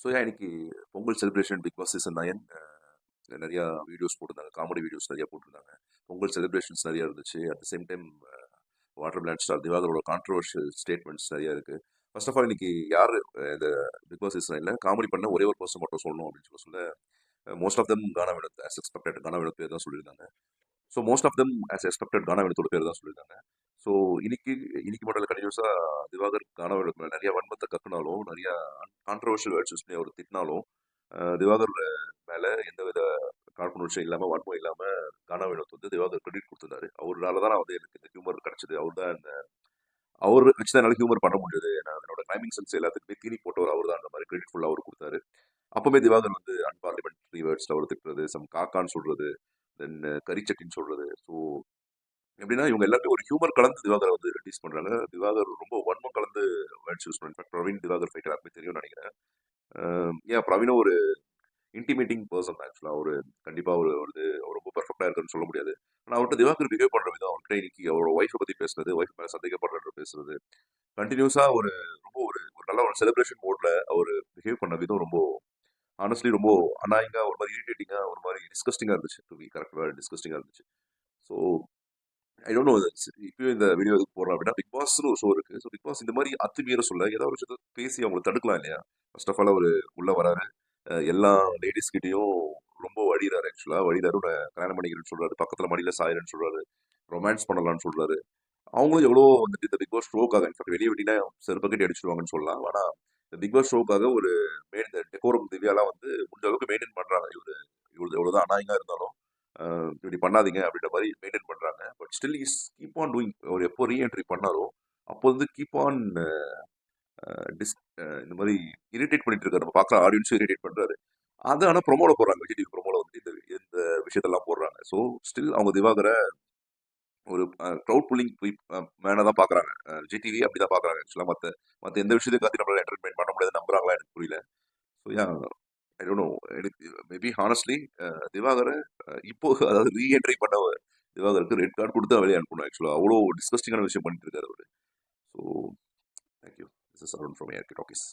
So ஏன் இன்னைக்கு Pongal celebration Bigg Boss season nine நிறையா வீடியோஸ் போட்டிருந்தாங்க. காமெடி வீடியோஸ் நிறையா போட்டிருந்தாங்க. பொங்கல் செலிப்ரேஷன்ஸ் நிறையா இருந்துச்சு. At the same time watermelon star திவாகரோட controversial statements நிறையா இருக்குது ஃபர்ஸ்ட் ஆஃப் ஆல் இன்னைக்கு யார் இந்த பிக் பாஸ் சீசன் நைனில் காமெடி பண்ண ஒரே ஒரு பர்சன் மட்டும் சொல்லணும் அப்படின்னு சொல்ல சொல்ல most of them Gana Vinod as expected Gana Vinod பேர் தான் சொல்லியிருந்தாங்க. So most of them as expected Gana வினோத்தோட பேர் தான் சொல்லியிருந்தாங்க. ஸோ இன்னைக்கு இன்னைக்கு மட்டும் கண்டினியூஸாக திவாகர் கானா வினோத் நிறைய வன்மத்தை கக்குனாலும் நிறைய கான்ட்ரவர்ஷியல் வேர்ட்ஸ் பண்ணி அவர் திட்டினாலும் திவாகர் மேல எந்த வித காழ்ப்புணர்ச்சியும் இல்லாமல் வன்மம் இல்லாமல் கானா வந்து திவாகர் கிரெடிட் கொடுத்திருந்தாரு. அவரால் தான் வந்து எனக்கு இந்த ஹியூமர் கிடைச்சது. அவர் தான் இந்த அவர் வச்சு தான் என்னால் ஹியூமர் பண்ண முடியுது என்னோட டைமிங் சென்ஸ் எல்லாத்துக்குமே தீனி போட்டவர் அவர் தான். அந்த மாதிரி கிரெடிட் ஃபுல்லாக அவர் கொடுத்தாரு. அப்பவுமே திவாகர் வந்து அன்பார்லிமெண்ட்ரி வேர்ட்ஸில் அவர் திட்டுறது சம் காக்கான்னு சொல்றது தென் கரிச்சட்டின்னு சொல்றது. ஸோ எப்படின்னா இவங்க எல்லாருமே ஒரு ஹியூமர் கலந்து திவாகர் வந்து ரிலீஸ் பண்றாங்க. திவாகர் ரொம்ப வன்மம் கலந்து வேர்ட்ஸ் யூஸ் பண்ணுறாங்க பிரவீன் திவாகர் ஃபைட்டர் எல்லாருமே தெரியும்னு நினைக்கிறேன். ஏன் பிரவீனும் ஒரு இன்டிமேட்டிங் பர்சன் ஆக்சுவலாக அவர் கண்டிப்பாக ஒரு வந்து ரொம்ப பெர்ஃபெக்டாக இருக்குன்னு சொல்ல முடியாது. ஆனால் அவர்கிட்ட திவாகர் பிஹேவ் பண்ணுற விதம் அவர்கிட்ட இன்னைக்கு அவரோட ஒய்ஃபை பற்றி பேசுறது ஒய்ஃப் மேலே சந்தேகப்படுற பேசுறது கண்டினியூஸாக ஒரு ரொம்ப ஒரு ஒரு நல்ல ஒரு செலிப்ரேஷன் மோடில் அவர் பிஹேவ் பண்ண விதம் ரொம்ப ஆனஸ்ட்லி ரொம்ப அநாயங்கா ஒரு மாதிரி இரிட்டேட்டிங்காக ஒரு மாதிரி டிஸ்கஸ்டிங்காக இருந்துச்சு. டு பி கரெக்டாக டிஸ்கஸ்டிங்காக இருந்துச்சு. ஸோ ஐ டோன்ட் நோ இப்பயும் இந்த வீடியோ எதுக்கு போடுறோம் அப்படின்னா பிக் பாஸ்னு ஒரு ஷோ இருக்குது ஸோ பிக் பாஸ் இந்த மாதிரி அத்துமீற சொல்ல ஏதாவது ஒரு விஷயத்தை பேசி அவங்களை தடுக்கலாம் இல்லையா? ஃபர்ஸ்ட் ஆஃப் ஆல் அவர் உள்ளே வராரு. எல்லா லேடிஸ் கிட்டேயும் ரொம்ப வழிறாரு ஆக்சுவலாக வழிறாரு கல்யாணம் பண்ணிக்கிறேன்னு சொல்கிறாரு பக்கத்தில் மடியில் சாயிரன்னு சொல்கிறாரு ரொமான்ஸ் பண்ணலாம்னு சொல்கிறாரு அவங்களும் எவ்வளோ வந்துட்டு இந்த பிக் பாஸ் ஷோக்காக இன்ஃபேக்ட் வெளியே விட்டினா செருப்பை கட்டி அடிச்சிடுவாங்கன்னு சொல்லலாம். ஆனால் இந்த பிக் பாஸ் ஷோக்காக ஒரு மெயின் இந்த டெக்கோரம் திவ்யாலாம் வந்து முடிஞ்ச அளவுக்கு மெயின்டைன் பண்ணுறாங்க இவர் இவ்வளோ எவ்வளோதான் அநாயகா இருந்தாலும் இப்படி பண்ணாதீங்க அப்படின்ற மாதிரி மெயின்டைன் பண்ணுறாங்க but still is keep on doing அவர் எப்போ ரீஎன்ட்ரி பண்ணாரோ அப்போ வந்து கீப் ஆன் டிஸ் இந்த மாதிரி இரிட்டேட் பண்ணிட்டு இருக்காரு. நம்ம பார்க்குற ஆடியன்ஸும் இரிட்டேட் பண்ணுறாரு அதை ஆனால் ப்ரொமோட போடுறாங்க. விஜய் டிவி ப்ரொமோல வந்து இந்த இந்த விஷயத்தெல்லாம் போடுறாங்க. ஸோ ஸ்டில் அவங்க திவாகரை ஒரு க்ரௌட் புல்லிங் மேனாக தான் பார்க்குறாங்க. விஜய் டிவி அப்படி தான் பார்க்குறாங்க ஆக்சுவலாக மற்ற மற்ற எந்த விஷயத்தையும் காத்தி நம்மளால என்டர்டைன்மெண்ட் பண்ண முடியாது நம்புறாங்களா? எனக்கு புரியல. So ya I don't know எனக்கு மேபி ஹானஸ்ட்லி திவாகரை இப்போ அதாவது ரீஎன்ட்ரி பண்ண திவாகருக்கு ரெட் கார்டு கொடுத்து வெளியே அனுப்பணும் ஆக்சுவலாக அவ்வளோ டிஸ்கஸ்டிங்கான விஷயம் பண்ணிட்டு இருக்காரு அவர். So thank you this is Arun from RK talkies